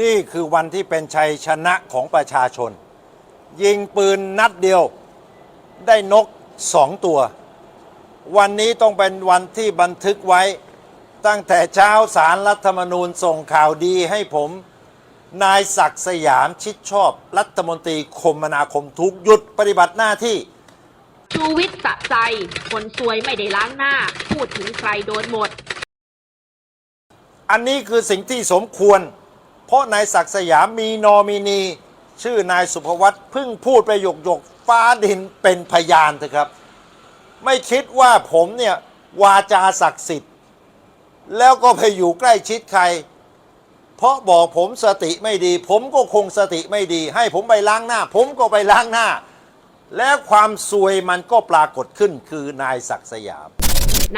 นี่คือวันที่เป็นชัยชนะของประชาชน ยิงปืนนัดเดียวได้นกสองตัว วันนี้ต้องเป็นวันที่บันทึกไว้ ตั้งแต่เช้าสารรัฐธรรมนูญส่งข่าวดีให้ผม นายศักดิ์สยามชิดชอบ รัฐมนตรีคมนาคมถูกหยุดปฏิบัติหน้าที่ชูวิทย์สะใจคนซวยไม่ได้ล้างหน้า พูดถึงใครโดนหมด อันนี้คือสิ่งที่สมควร เพราะนายศักดิ์สยามมีนอมินี ชื่อนายสุภวัตเพิ่งพูดไปหยกหยกฟ้าดินเป็นพยานเถอะครับ ไม่คิดว่าผมเนี่ยวาจาศักดิ์สิทธิ์ แล้วก็ไปอยู่ใกล้ชิดใคร เพราะบอกผมสติไม่ดี ผมก็คงสติไม่ดี ให้ผมไปล้างหน้า ผมก็ไปล้างหน้า แล้วความซวยมันก็ปรากฏขึ้นคือนายศักดิ์สยาม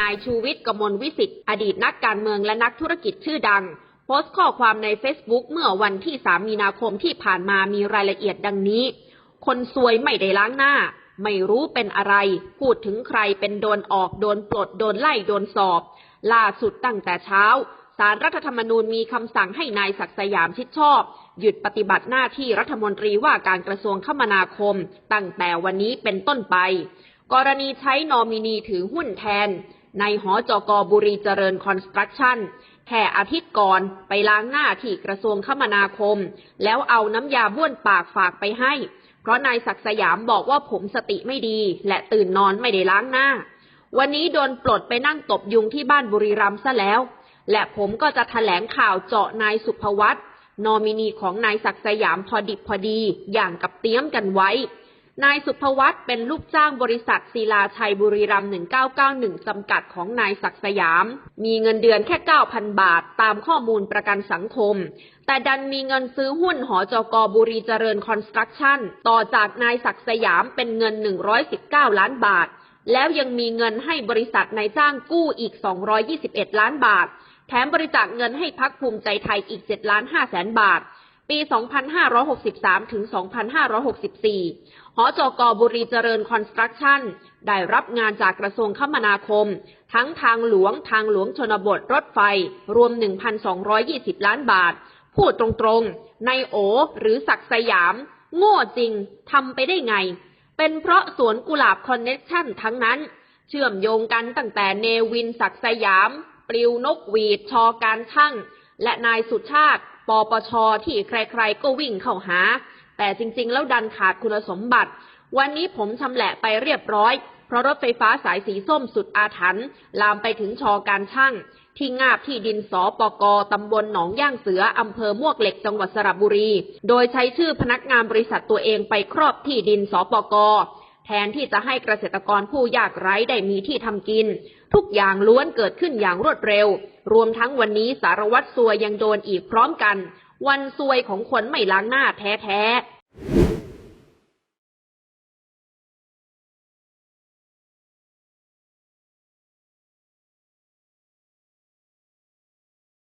นายชูวิทย์กมลวิสิทธิ์อดีตนักการเมืองและนักธุรกิจชื่อดัง โพสต์ข้อความใน Facebook เมื่อวันที่ 3 มีนาคมที่ผ่านมามีรายละเอียดดังนี้ คนซวยไม่ได้ล้างหน้า ไม่รู้เป็นอะไร พูดถึงใครเป็นโดนออกโดนปลดโดนไล่โดนสอบ ล่าสุดตั้งแต่เช้าสารรัฐธรรมนูญมีคำสั่งให้นายศักสยามชิดชอบ หยุดปฏิบัติหน้าที่รัฐมนตรีว่าการกระทรวงคมนาคม ตั้งแต่วันนี้เป็นต้นไป กรณีใช้นอมินีถือหุ้นแทน ในหอจกบุรีเจริญคอนสตรักชั่น แค่อาทิตย์ก่อนไปล้างหน้าที่กระทรวงคมนาคม แล้วเอาน้ำยาบ้วนปากฝากไปให้ เพราะนายศักสยามบอกว่าผมสติไม่ดี และตื่นนอนไม่ได้ล้างหน้า วันนี้โดนปลดไปนั่งตบยุงที่บ้านบุรีรัมย์ซะแล้ว และผมก็จะแถลงข่าวเจาะนายสุภวัตนอมินีของนายศักสยามพอดิบพอดี อย่างกับเตรียมกันไว้ นายสุภวัตเป็นลูกจ้างบริษัทศิลาชัยบุรีรัมย์1991 จำกัดของนายศักดิ์สยาม มีเงินเดือนแค่ 9,000 บาท ตามข้อมูลประกันสังคม แต่ดันมีเงินซื้อหุ้นหอจกบุรีเจริญคอนสตรักชั่น ต่อจากนายศักดิ์สยามเป็นเงิน 119 ล้านบาท แล้วยังมีเงินให้บริษัทนายจ้างกู้อีก 221 ล้านบาท แถมบริจาคเงินให้พักภูมิใจไทยอีก7ล้าน5แสนบาท ปี 2563 ถึง 2564 หอจกบุรีเจริญคอนสตรักชั่น ได้รับงานจากกระทรวงคมนาคม ทั้งทางหลวงทางหลวงชนบทรถไฟ รวม 1,220 ล้านบาท พูดตรงๆ ในโอหรือศักสยาม โง่จริง ทำไปได้ไง เป็นเพราะสวนกุหลาบคอนเน็กชั่นทั้งนั้น เชื่อมโยงกันตั้งแต่เนวินศักสยาม ปลิวนกหวีดชอการช่าง และนายสุชาติ ปปช ที่ใครๆ ก็วิ่งเข้าหา แต่จริงๆ แล้วดันขาดคุณสมบัติ วันนี้ผมชำแหละไปเรียบร้อย เพราะรถไฟฟ้าสายสีส้มสุดอาถรรพ์ลามไปถึงชอการช่าง ที่งาบที่ดินสปกตำบลหนองย่างเสืออำเภอมวกเหล็กจังหวัดสระบุรี โดยใช้ชื่อพนักงานบริษัทตัวเองไปครอบที่ดินสปก แทนที่จะให้เกษตรกรผู้ยากไร้ได้มีที่ทำกิน ทุกอย่างล้วนเกิดขึ้นอย่างรวดเร็ว รวมทั้งวันนี้สารวัตรสัวยังโดนอีกพร้อมกัน วันซวยของคนไม่ล้างหน้าแท้ๆ